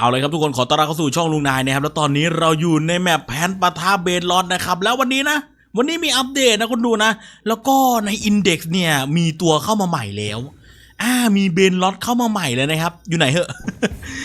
เอาเลยครับทุกคนขอต้อนรับเข้าสู่ช่องลุงนายนะครับแล้วตอนนี้เราอยู่ในแมปแผนปะทาเบนลอดนะครับแล้ววันนี้นะ วันนี้มีอัปเดตนะคุณดูนะ แล้วก็ในอินเด็กซ์เนี่ยมีตัวเข้ามาใหม่แล้วอ่ามีเบนลอดเข้ามาใหม่เลยนะครับ อยู่ไหนเหอะ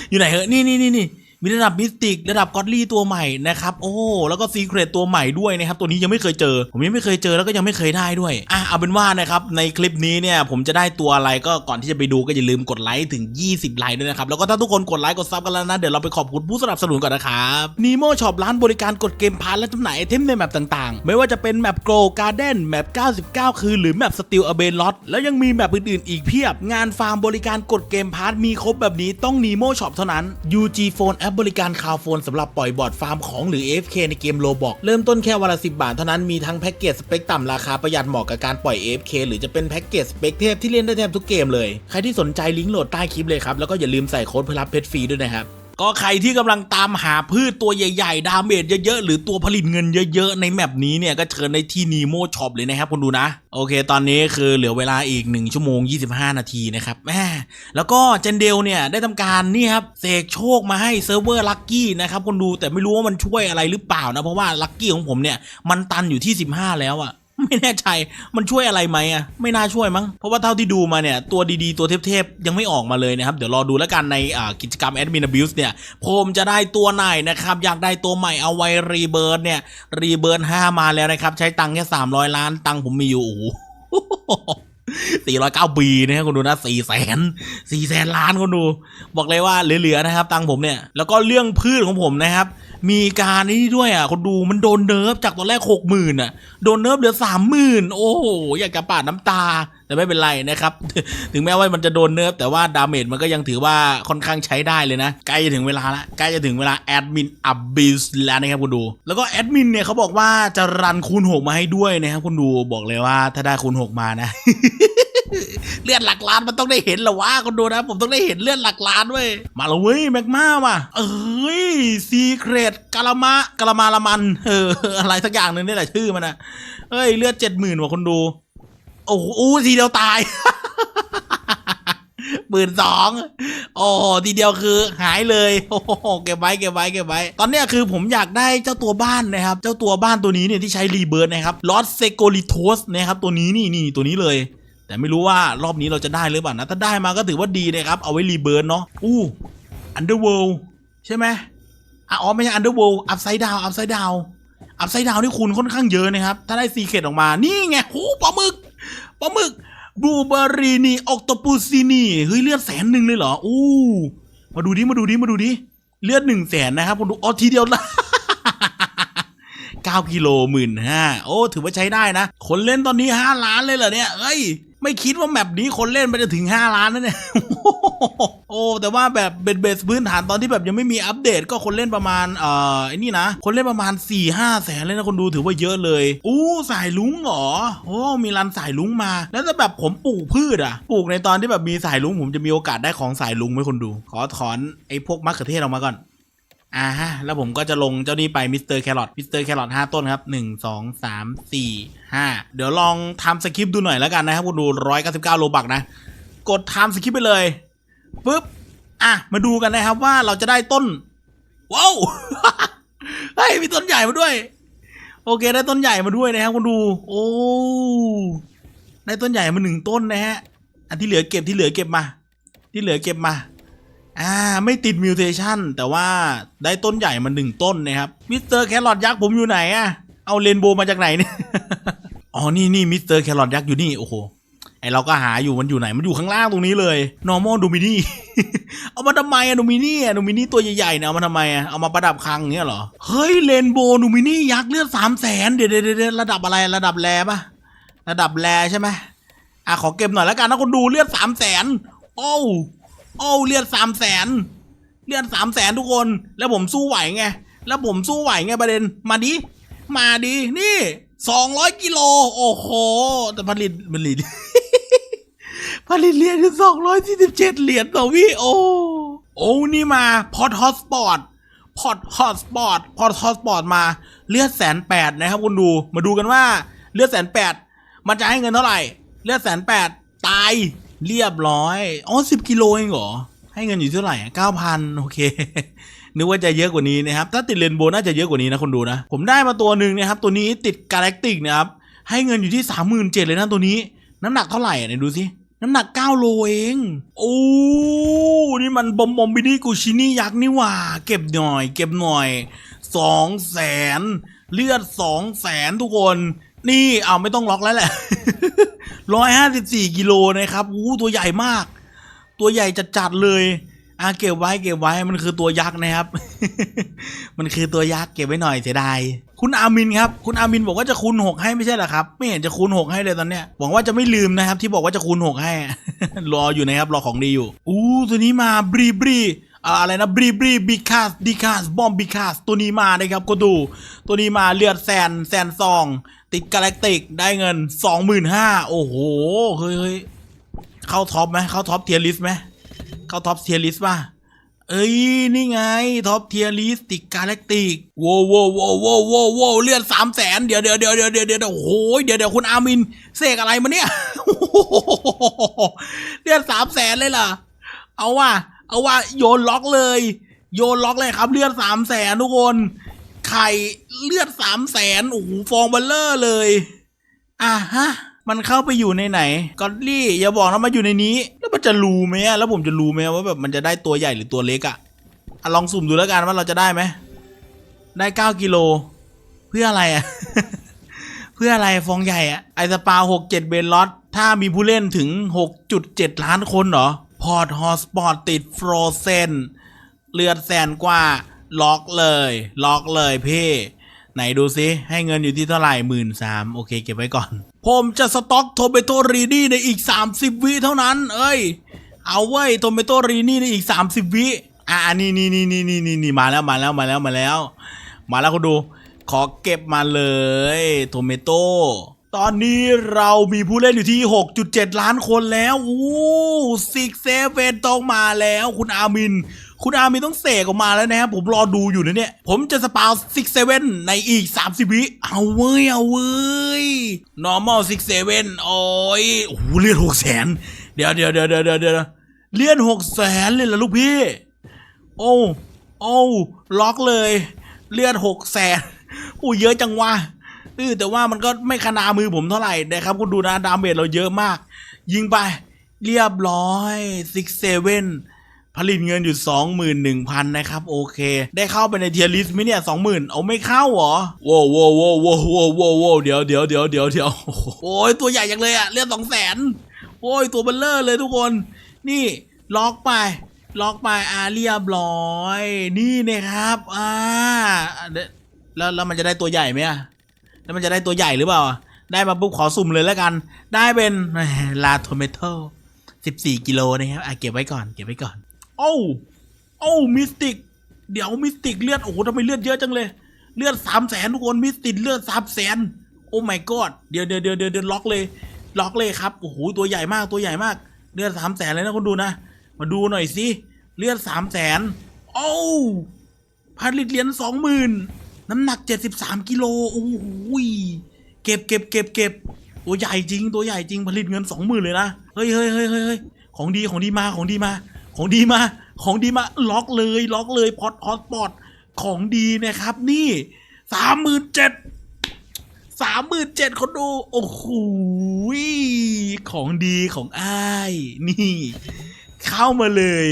อยู่ไหนเหอะนี่นี่นี่นี่ มีระดับมิสติกระดับกอดลี่ตัวใหม่นะครับโอ้แล้วก็ซีเครตตัวใหม่ด้วยนะครับตัวนี้ยังไม่เคยเจอ ผมยังไม่เคยเจอแล้วก็ยังไม่เคยได้ด้วยอะเอาเป็นว่านะครับในคลิปนี้เนี่ยผมจะได้ตัวอะไรก็ก่อนที่จะไปดูก็อย่าลืมกดไลค์ถึง 20 ไลค์ด้วยนะครับแล้วก็ถ้าทุกคนกดไลค์กดซับกันแล้วนะเดี๋ยวเราไปขอบคุณผู้สนับสนุนก่อนนะครับนีโมช็อปร้านบริการกดเกมพาร์ทและจำหน่ายไอเทมในแมปต่างๆ ไม่ว่าจะเป็นแมปโกลการ์เด้นแมป 99 คืนหรือแมปสติลอเบนลอตแล้วยังมีแมปอื่นๆ อีกเพียบ งานฟาร์มบริการกดเกมพาร์มีครบแบบนี้ต้องนีโมช็อปเท่านั้น UG Phone ปบริการคาวโฟนสำหรับปล่อยบอร์ดฟาร์มของหรือ AFK ในเกมโลบอกเริ่มต้นแค่วันละ10 บาทเท่านั้นมีทั้งแพ็กเกจสเปคต่ำราคาประหยัดเหมาะกับการปล่อย AFK หรือจะเป็นแพ็กเกจสเปคเทพที่เล่นได้แทบทุกเกมเลย ใครที่สนใจลิงก์โหลดใต้คลิปเลยครับแล้วก็อย่าลืมใส่โค้ดเพื่อรับเพชรฟรีด้วยนะครับ ก็ใครที่กำลังตามหาพืชตัวใหญ่ ๆ ดาเมจเยอะๆ หรือตัวผลิตเงินเยอะๆ ในแมปนี้เนี่ย ก็เชิญในที่นีโมช็อปเลยนะครับคุณดูนะ โอเค ตอนนี้คือเหลือเวลาอีก 1 ชั่วโมง 25 นาทีนะครับแมแล้วก็เจนเดลเนี่ย ได้ทำการนี่ครับเสกโชคมาให้เซิร์ฟเวอร์ลักกี้นะครับคุณดูแต่ไม่รู้ว่ามันช่วยอะไรหรือเปล่านะเพราะว่าลักกี้ของผมเนี่ยมันตันอยู่ที่ 15 แล้วอะ ไม่แน่ใจมันช่วยอะไรไหมอะไม่น่าช่วยมั้งเพราะว่าเท่าที่ดูมาเนี่ยตัวดีๆ ตัวเทพๆยังไม่ออกมาเลยนะครับเดี๋ยวรอดูแล้วกันในกิจกรรม Admin Abuse เนี่ยผมจะได้ตัวไหนนะครับอยากได้ตัวใหม่เอาไว้รีเบิร์เนี่ยรีเบิร์ตห้ามาแล้วนะครับใช้ตังค์แค่300 ล้านตังค์ผมมีอยู่โอ้โห 409ปีนะครับคุณดูนะ4แสน4แสนล้านคุณดู บอกเลยว่าเหลือๆนะครับ ตังผมเนี่ย แล้วก็เรื่องพืชของผมนะครับ มีการนี่ด้วยอะคนดูมันโดนเนิร์ฟจากตอนแรกหกหมื่นอะ โดนเนิร์ฟเหลือสามหมื่นโอ้โห อยากจะปาดน้ำตา แต่ไม่เป็นไรนะครับ ถึงแม้ว่ามันจะโดนเนิร์ฟแต่ว่าดาเมจมันก็ยังถือว่าค่อนข้างใช้ได้เลยนะ ใกล้จะถึงเวลาละ ใกล้จะถึงเวลาแอดมินอับบิสแล้วนะครับคุณดู แล้วก็แอดมินเนี่ยเขาบอกว่าจะรันคูณหกมาให้ด้วยนะครับคุณดูบอกเลยว่าถ้าได้คูณหกมานะเลือดหลักล้านมันต้องได้เห็นหรอวะคนดูนะ ผมต้องได้เห็นเลือดหลักล้านเว้ยมาและเว้ยแม็กมาว่ะเอ้ยซีเครตกาลามะกาลามาละมันเอออะไรสักอย่างหนึ่งนี่แหละชื่อมันนะเอ้ยเลือดเจ็ดหมื่นว่ะคนดู โอ้โหทีเดียวตายหมื่นสองโอ้ทีเดียวคือหายเลยโอ้โหเก็บไว้เก็บไว้เก็บไว้ ตอนนี้คือผมอยากได้เจ้าตัวบ้านนะครับ เจ้าตัวบ้านตัวนี้เนี่ยที่ใช้รีเบิร์ดนะครับลอสเซโกลิโทสนะครับตัวนี้นี่นี่ตัวนี้เลย แต่ไม่รู้ว่ารอบนี้เราจะได้หรือเปล่านะ ถ้าได้มาก็ถือว่าดีนะครับ เอาไว้รีเบิร์นเนาะอู้อันเดอร์เวิลใช่ไหมอ๋อไม่ใช่อันเดอร์เวิลอัพไซด์ดาวอัพไซด์ดาวอัพไซด์ดาวนี่คูณค่อนข้างเยอะนะครับ ถ้าได้ซีเคดออกมานี่ไงโหปลาหมึก ปลาหมึกบูเบอรีนีออกตปูซินีเฮ้ยเลือดแสนหนึ่งเลยเหรออู้มาดูดิมาดูดิมาดูดิเลือดหนึ่งแสนนะครับคุณดูอ๋อทีเดียวละ9กิโลหมื่นห้าโอ้ ถือว่าใช้ได้นะ คนเล่นตอนนี้ 5 ล้านเลยเหรอเนี่ยเอ้ย ไม่คิดว่าแมปนี้คนเล่นไปจะถึง 5 ล้านนะเนี่ย โอ้ แต่ว่าแบบเบสเบสพื้นฐานตอนที่แบบยังไม่มีอัปเดต ก็คนเล่นประมาณ เอ่อไอ้นี่นะ คนเล่นประมาณ 4 5แสนเลยนะคนดูถือว่าเยอะเลย อู้สายลุงเหรอ โอ้ มีรันสายลุงมา แล้วถ้าแบบผมปลูกพืชอะปลูกในตอนที่แบบมีสายลุงผมจะมีโอกาสได้ของสายลุงไหมคนดู ขอถอนไอ้พวกมะเขือเทศออกมาก่อน อ่าฮะ แล้วผมก็จะลงเจ้านี้ไปมิสเตอร์แครอทมิสเตอร์แครอทห้าต้นครับหนึ่งสองสามสี่ห้าเดี๋ยวลองทำสคริปต์ดูหน่อยแล้วกันนะครับคุณดูร้อยเก้าสิบเก้าโลบักนะ กดทำสคริปต์ไปเลยปุ๊บอะ มาดูกันนะครับว่าเราจะได้ต้น ว้าวเฮ้ยมีต้นใหญ่มาด้วย โอเคได้ต้นใหญ่มาด้วยนะครับคุณดู โอ้ได้ต้นใหญ่มาหนึ่งต้นนะฮะ อันที่เหลือเก็บที่เหลือเก็บมา ที่เหลือเก็บมา อ่าไม่ติดมิวเทชันแต่ว่าได้ต้นใหญ่มาหนึ่งต้นนะครับมิสเตอร์แครอทยักษ์ผมอยู่ไหนอะเอาเรนโบว์มาจากไหนเนี่ยอ๋อนี่นี่มิสเตอร์แครอทยักษ์อยู่นี่โอ้โหไอเราก็หาอยู่มันอยู่ไหนมันอยู่ข้างล่างตรงนี้เลย normal domini เอามาทำไมอะ domini อะ domini ตัวใหญ่ๆเนี่ยเอามาทำไมอะเอามาประดับคลังอย่างเงี้ยเหรอเฮ้ยเรนโบว์ domini ยักษ์เลือดสามแสนเดี๋ยวเดี๋ยวเดี๋ยวระดับอะไรระดับแรปะระดับแรใช่ไหมอะขอเก็บหน่อยแล้วกันนะคนดูเลือดสามแสนโอ้ โอ้เลือดสามแสนเลือดสามแสนทุกคน แล้วผมสู้ไหวไง แล้วผมสู้ไหวไงประเด็น มาดิ มาดิ นี่สองร้อยกิโล โอ้โห แต่ผลิตผลิตผลิตเหรียญสองร้อยสี่สิบเจ็ดเหรียญต่อวิโอ โอ้นี่มาพอดฮอตสปอร์ตพอดฮอตสปอร์ตพอดฮอตสปอร์ตมาเลือดแสนแปดนะครับคุณดู มาดูกันว่าเลือดแสนแปดมันจะให้เงินเท่าไหร่ เลือดแสนแปดตาย เรียบร้อย อ๋อสิบกิโลเองเหรอ ให้เงินอยู่เท่าไหร่เก้าพันโอเค นึกว่าจะเยอะกว่านี้นะครับ ถ้าติดเรนโบว์น่าจะเยอะกว่านี้นะคนดูนะ ผมได้มาตัวหนึ่งนะครับ ตัวนี้ติดกาแล็กติกนะครับ ให้เงินอยู่ที่สามหมื่นเจ็ดเลยนะตัวนี้ น้ำหนักเท่าไหร่อะไหนดูสิ น้ำหนักเก้าโลเอง โอ้ นี่มันบอมบอมบินี่กูชินี่ยักษ์นี่หว่า เก็บหน่อย เก็บหน่อยสองแสนเลือดสองแสนทุกคน นี่เอาไม่ต้องล็อกแล้วแหละ ร้อยห้าสิบสี่กิโลนะครับอู้ตัวใหญ่มาก ตัวใหญ่จัดๆเลยอะเก็บไว้เก็บไว้มันคือตัวยักษ์นะครับ มันคือตัวยักษ์เก็บไว้หน่อยเสียดายคุณอามินครับ คุณอามินบอกว่าจะคูณหกให้ไม่ใช่หรอครับ ไม่เห็นจะคูณหกให้เลยตอนเนี้ยหวังว่าจะไม่ลืมนะครับ ที่บอกว่าจะคูณหกให้ รออยู่นะครับรอของดีอยู่อู้ตัวนี้มาบรีบรีอะไรนะบรีบรีบิคัสดิคัสบอมบิคัสตัวนี้มานะครับก็ดู ตัวนี้มาเลือดแสนแสนซอง ติดกาแล็กติกได้เงินสองหมื่นห้าโอ้โหเฮ้ยเเข้าท็อปไหมเข้าท็อปเทียร์ลิสไหมเข้าท็อปเทียร์ลิสป่ะเอ้ยนี่ไงท็อปเทียร์ลิสติกกาแล็กติกโว้วโว้วโว้วโว้วโว้โว้เลื่อดสามแสนเดี๋ยวเดี๋ยวเดี๋ยวเดี๋ยวเดี๋ยวเดี๋ยวโอ้โหเดี๋ยวเดี๋ยวคุณอามินเสกอะไรมาเนี่ยเลื่อดสามแสนเลยล่ะ เอาว่าเอาว่าโยนล็อกเลย โยนล็อกเลยครับเลื่อดสามแสนทุกคน ข่เลือดสามแสนโอ้โหฟองเบลเลอร์เลย อะฮะ มันเข้าไปอยู่ในไหนกอดลี่อย่าบอกนะมาอยู่ในนี้ แล้วมันจะรู้ไหมอะแล้วผมจะรู้ไหมว่าแบบมันจะได้ตัวใหญ่หรือตัวเล็กอะอะลองสุ่มดูแล้วกันว่าเราจะได้ไหมได้เก้ากิโล เพื่ออะไรอะ เพื่ออะไรฟองใหญ่อะไอสปาหกเจ็ดเบนลอตถ้ามีผู้เล่นถึงหกจุดเจ็ดล้านคนเหรอ พอร์ตฮอสปอร์ตติดฟรอเซนเลือดแสนกว่า ล็อกเลย ล็อกเลยพี่ไหนดูซิให้เงินอยู่ที่เท่าไหร่หมื่นสามโอเคเก็บไว้ก่อน ผมจะสต็อกโทเมโตรีนี่ในอีก 30 วิเท่านั้น เอ้ย เอาเว้โทเมโตรีนี่ในอีก 30 วิอ่านี่นี่นี่นี่นี่นี่นี่มาแล้วมาแล้วมาแล้วมาแล้ว มาแล้วคุณดู ขอเก็บมาเลยโทเมโตตอนนี้เรามีผู้เล่นอยู่ที่ 6.7 ล้านคนแล้ว อู้ซิกเซเวนต้องมาแล้ว คุณอามิน คุณอามินต้องเสกออกมาแล้วนะครับผมรอดูอยู่นะเนี่ย ผมจะสปาวซิกเซเว่นในอีก 30 วิ เอาเว้ย เอาเว้ย normal ซิกเซเว่นโอ้ยโอ้โหเลือดหกแสนเดี๋ยวเดี๋ยวเดี๋ยวเดี๋ยวเดี๋ยวเดี๋ยวเลือดหกแสนเลยเหรอลูกพี่ โอ้โอ้ล็อกเลย เลือดหกแสนอู้เยอะจังวะเออแต่ว่ามันก็ไม่ขนามือผมเท่าไหร่นะครับคุณดูนะดาเมจเราเยอะมาก ยิงไป เรียบร้อยซิกเซเว่น ผลิตเงินอยู่สองหมื่นหนึ่งพันนะครับ โอเค ได้เข้าไปในเทียร์ลิสต์ไหมเนี่ยสองหมื่นเอาไม่เข้าเหรอโว้วโว้วโว้วโว้วโว้วโว้วโว้วเดี๋ยวเดี๋ยวเดี๋ยวเดี๋ยวเดี๋ยวโอ้ยตัวใหญ่จังเลยอะเลือดสองแสนโอ้ยตัวเบลเลอร์เลยทุกคน นี่ล็อกไปล็อกไปอาเรียบร้อย นี่นะครับอ่าเดี๋ยวแล้วแล้วมันจะได้ตัวใหญ่ไหมอะแล้วมันจะได้ตัวใหญ่หรือเปล่า ได้มาปุ๊บขอสุ่มเลยแล้วกัน ได้เป็นลาโทเมโตสิบสี่กิโลนะครับอะเก็บไว้ก่อน เก็บไว้ก่อน โอ้โอ้มิสติก เดี๋ยวมิสติกเลือดโอ้โหทำไมเลือดเยอะจังเลย เลือดสามแสนทุกคนมิสติกเลือดสามแสนโอ้ my god เดี๋ยวเดี๋ยวเดี๋ยวเดี๋ยวเดี๋ยวล็อกเลย ล็อกเลยครับโอ้โหตัวใหญ่มากตัวใหญ่มาก เลือดสามแสนเลยนะคุณดูนะ มาดูหน่อยสิเลือดสามแสนโอ้ผลิตเหรียญสองหมื่นน้ำหนักเจ็ดสิบสามกิโลโอ้โหเก็บเก็บเก็บเก็บตัวใหญ่จริง ตัวใหญ่จริงผลิตเงินสองหมื่นเลยนะ เฮ้ยเฮ้ยเฮ้ยเฮ้ยเฮ้ยของดีของดีมาของดีมา ของดีมา ของดีมาล็อกเลยล็อกเลยพอดพอดปอดของดีนะครับ นี่สามหมื่นเจ็ดสามหมื่นเจ็ดคนดูโอ้โหของดีของอ้าย นี่ เข้ามาเลย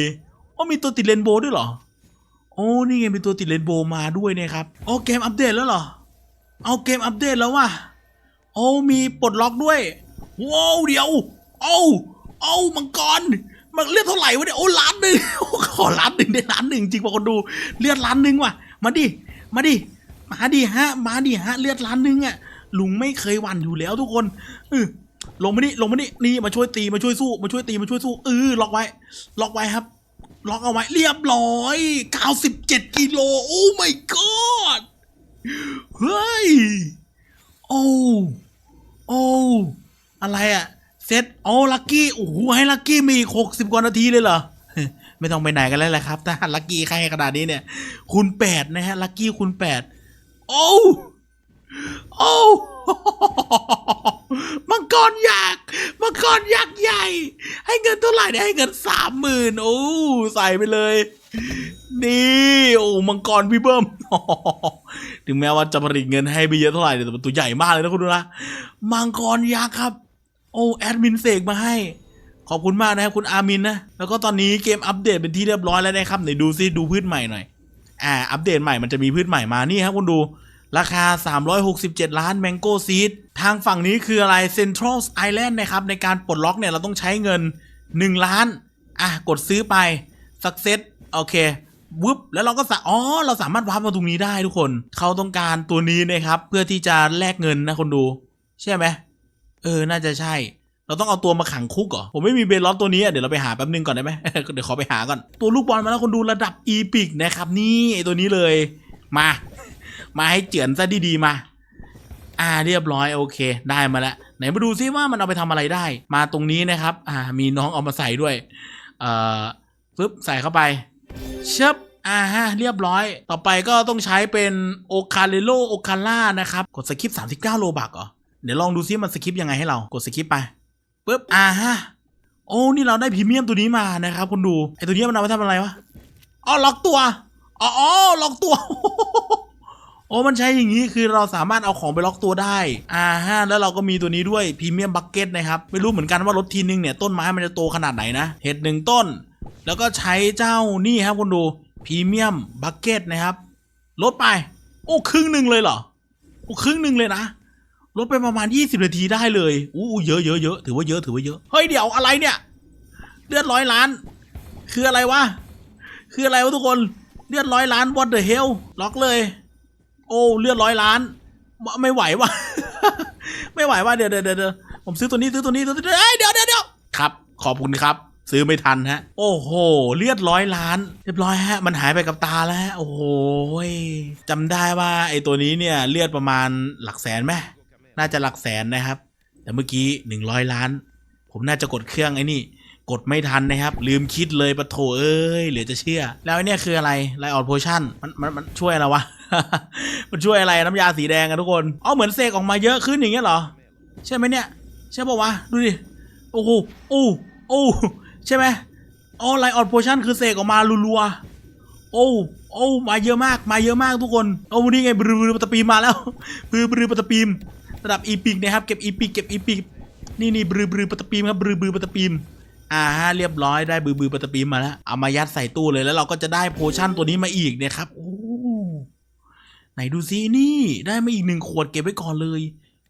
โอ้มีตัวติดเรนโบด้วยเหรอ โอ้นี่ไงมีตัวติดเรนโบมาด้วยนะครับโอ้เกมอัปเดตแล้วเหรอ เอาเกมอัปเดตแล้วว่ะโอ้มีปลดล็อกด้วยว้าวเดี๋ยวโอ้โอ้มังกร มันเลือดเท่าไหร่วะเนี่ยโอ้ล้านหนึ่งโอ้ขอล้านหนึ่งได้ล้านหนึ่งจริงป่ะคนดูเลือดล้านหนึ่งว่ะมาดิมาดิมาดิฮะมาดิฮะเลือดล้านหนึ่งอะลุงไม่เคยหวั่นอยู่แล้วทุกคนเออลงมานี่ลงมานี่นี่มาช่วยตีมาช่วยสู้มาช่วยตีมาช่วยสู้เออล็อกไว้ ล็อกไว้ครับ ล็อกเอาไว้เรียบร้อย97กิโลโอ้ my god เฮ้ยโอ้โอ้อะไรอะ เซตโอ้ลักกี้โอ้โหให้ลักกี้มีอีกหกสิบกว่านาทีเลยเหรอ ไม่ต้องไปไหนกันแล้วแหละครับ ถ้าลักกี้ใครขนาดนี้เนี่ยคูณแปดนะฮะลักกี้คูณแปดโอ้โอ้มังกรยักษ์มังกรยักษ์ใหญ่ ให้เงินเท่าไหร่เนี่ยให้เงินสามหมื่นโอ้ใส่ไปเลยนี่โอ้มังกรพี่เบิ้มถึงแม้ว่าจะผลิตเงินให้ไปเยอะเท่าไหร่แต่ตัวใหญ่มากเลยนะคุณดูนะมังกรยักษ์ครับ โอ้แอดมินเสกมาให้ ขอบคุณมากนะครับคุณอามินนะ แล้วก็ตอนนี้เกมอัปเดตเป็นที่เรียบร้อยแล้วนะครับไหนดูซิดูพืชใหม่หน่อย อ่า อัปเดตใหม่มันจะมีพืชใหม่มานี่ครับคุณดู ราคา 367 ล้าน Mango Seed ทางฝั่งนี้คืออะไร Central Island นะครับ ในการปลดล็อกเนี่ยเราต้องใช้เงิน 1 ล้าน อะ กดซื้อไป Success โอเควึบแล้วเราก็สาอ๋อเราสามารถวาร์ปมาตรงนี้ได้ทุกคน เขาต้องการตัวนี้นะครับ เพื่อที่จะแลกเงินนะคนดู ใช่ไหม เออ น่าจะใช่ เราต้องเอาตัวมาขังคุกเหรอ ผมไม่มีเบลล็อตตัวนี้เดี๋ยวเราไปหาแป๊บนึงก่อนได้ไหม เดี๋ยวขอไปหาก่อน ตัวลูกบอลมาแล้วคนดูระดับอีพิกนะครับ นี่ไอตัวนี้เลย มา มาให้เจือนซะดีๆมา อ่าเรียบร้อยโอเค ได้มาแล้วไหนมาดูซิว่ามันเอาไปทำอะไรได้ มาตรงนี้นะครับ อ่า มีน้องเอามาใส่ด้วย เอ่อปึ๊บใส่เข้าไปเชิบอ่าฮะ เรียบร้อย ต่อไปก็ต้องใช้เป็นโอคาเลโลโอคาล่านะครับ กดสกิป39 โลบักเหรอ เดี๋ยวลองดูซิมันสกิปยังไงให้เรากดสกิปไปปึ๊บอ่าฮะโอ้นี่เราได้พรีเมียมตัวนี้มานะครับคุณดูไอตัวนี้มันเอาไปทำอะไรวะอ๋อล็อกตัวอ๋ออ๋อล็อกตัวโอ้มันใช้อย่างนี้คือเราสามารถเอาของไปล็อกตัวได้อ่าฮะแล้วเราก็มีตัวนี้ด้วยพรีเมียมบักเก็ตนะครับไม่รู้เหมือนกันว่ารถทีนึงเนี่ยต้นไม้มันจะโตขนาดไหนนะเห็ดหนึ่งต้น แล้วก็ใช้เจ้านี่ครับคุณดูพรีเมียมบักเก็ตนะครับลดไป โอ้ครึ่งหนึ่งเลยเหรอโอ้ครึ่งหนึ่งเลยนะ ลดไปประมาณ 20 นาทีได้เลยอู้เยอะเยอะเยอะถือว่าเยอะถือว่าเยอะ เฮ้ย เดี๋ยวอะไรเนี่ย เลือดร้อยล้าน คืออะไรวะ คืออะไรวะทุกคน เลือดร้อยล้าน what the hell ล็อกเลย โอ้ เลือดร้อยล้าน ไม่ไหววะไม่ไหววะเดี๋ยวเดี๋ยวเดี๋ยวผมซื้อตัวนี้ซื้อตัวนี้ซื้อตัวนี้เดี๋ยวเดี๋ยวเดี๋ยวครับ ขอบคุณครับซื้อไม่ทันฮะ โอ้โห เลือดร้อยล้าน เรียบร้อยฮะ มันหายไปกับตาแล้วฮะ โอ้โหยจำได้ว่าไอ้ตัวนี้เนี่ย เลือดประมาณหลักแสนไหม น่าจะหลักแสนนะครับ แต่เมื่อกี้หนึ่งร้อยล้าน ผมน่าจะกดเครื่องไอ้นี่ กดไม่ทันนะครับ ลืมคิดเลยปะโถเอ้ยเหลือจะเชื่อ แล้วไอ้เนี่ยคืออะไรไลออนโพชั่นมันมันมันช่วยอะไรวะ มันช่วยอะไรน้ำยาสีแดงอะทุกคนอ๋อเหมือนเสกออกมาเยอะขึ้นอย่างเงี้ยเหรอ ใช่ไหมเนี่ย ใช่ปะวะ ดูดิ โอ้โหโอ้โอ้ใช่ไหมอ๋อไลออนโพชั่นคือเสกออกมารัวๆโอ้โอ้มาเยอะมากมาเยอะมากทุกคน โอ้วันนี้ไงบรือบือปตะปีมมาแล้ว บรือบือปตะปีม ระดับอีพิกนะครับ เก็บอีพิกเก็บอีพิกนี่นี่บือบือปตะปีมครับบือบือปตะปีมอ่าฮะเรียบร้อยได้บือบือปตะปีมมาแล้วเอามายัดใส่ตู้เลยแล้วเราก็จะได้โพชั่นตัวนี้มาอีกนะครับโอ้ไหนดูซินี่ได้มาอีกหนึ่งขวดเก็บไว้ก่อนเลย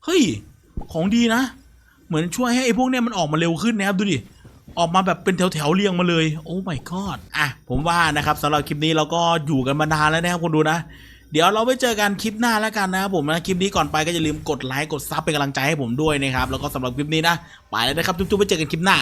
เฮ้ย ของดีนะ เหมือนช่วยให้ไอ้พวกเนี้ยมันออกมาเร็วขึ้นนะครับดูดิออกมาแบบเป็นแถวๆเรียงมาเลย โอ้ my god อะ ผมว่านะครับสำหรับคลิปนี้เราก็อยู่กันมานานแล้วนะครับคุณดูนะ เดี๋ยวเราไปเจอกันคลิปหน้าแล้วกันนะครับผมนะคลิปนี้ก่อนไปก็อย่าลืมกดไลค์กดซับเป็นกำลังใจให้ผมด้วยนะครับแล้วก็สำหรับคลิปนี้นะไปแล้วนะครับจุ๊บๆไปเจอกันคลิปหน้า